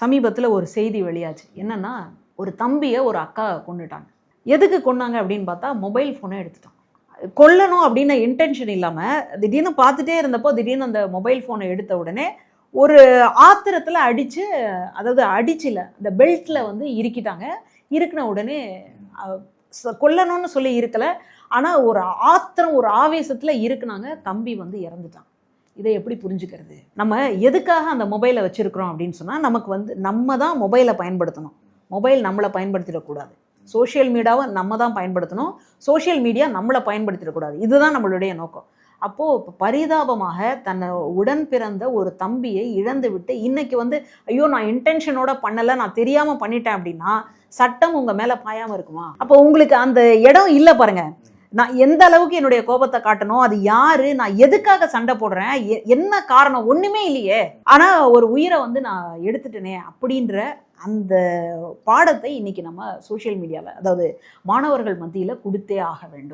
சமீபத்தில் ஒரு செய்தி வெளியாச்சு. என்னன்னா ஒரு தம்பியை ஒரு அக்கா கொண்டுட்டாங்க எதுக்கு கொண்டாங்க அப்படின்னு பார்த்தா மொபைல் ஃபோனை எடுத்துட்டான். கொல்லணும் அப்படின்னு இன்டென்ஷன் இல்லாமல் திடீர்னு பார்த்துட்டே இருந்தப்போ திடீர்னு அந்த மொபைல் ஃபோனை எடுத்த உடனே ஒரு ஆத்திரத்தில் அடித்து அதாவது அடிச்சில அந்த பெல்ட்டில் வந்து இறுக்கிட்டாங்க. இருக்கின உடனே கொல்லணும்னு சொல்லி இருக்கலை ஆனால் ஒரு ஆத்திரம் ஒரு ஆவேசத்தில் இருக்குனாங்க தம்பி வந்து இறந்துட்டான். இதை எப்படி புரிஞ்சுக்கிறது? நம்ம எதுக்காக அந்த மொபைலை வச்சுருக்கிறோம் அப்படின்னு சொன்னால் நமக்கு வந்து நம்ம தான் மொபைலை பயன்படுத்தணும். மொபைல் நம்மளை பயன்படுத்திடக்கூடாது. சோஷியல் மீடியாவை நம்ம தான் பயன்படுத்தணும். சோஷியல் மீடியா நம்மளை பயன்படுத்திடக்கூடாது. இதுதான் நம்மளுடைய நோக்கம். அப்போது பரிதாபமாக தன்னை உடன் பிறந்த ஒரு தம்பியை இழந்து விட்டு இன்னைக்கு வந்து ஐயோ நான் இன்டென்ஷனோட பண்ணலை நான் தெரியாமல் பண்ணிட்டேன் அப்படின்னா சட்டம் உங்கள் மேலே பாயாமல் இருக்குமா? அப்போ உங்களுக்கு அந்த இடம் இல்லை பாருங்கள் நான் எந்த அளவுக்கு என்னுடைய கோபத்தை காட்டணும் அது யாரு? நான் எதுக்காக சண்டை போடுறேன்? எ- என்ன காரணம்? ஒண்ணுமே இல்லையே. ஆனா ஒரு உயிரை வந்து நான் எடுத்துட்டேனே அப்படின்ற அந்த பாடத்தை இன்னைக்கு நம்ம சோஷியல் மீடியாவில் அதாவது மாணவர்கள் மத்தியில் கொடுத்தே ஆக வேண்டும்.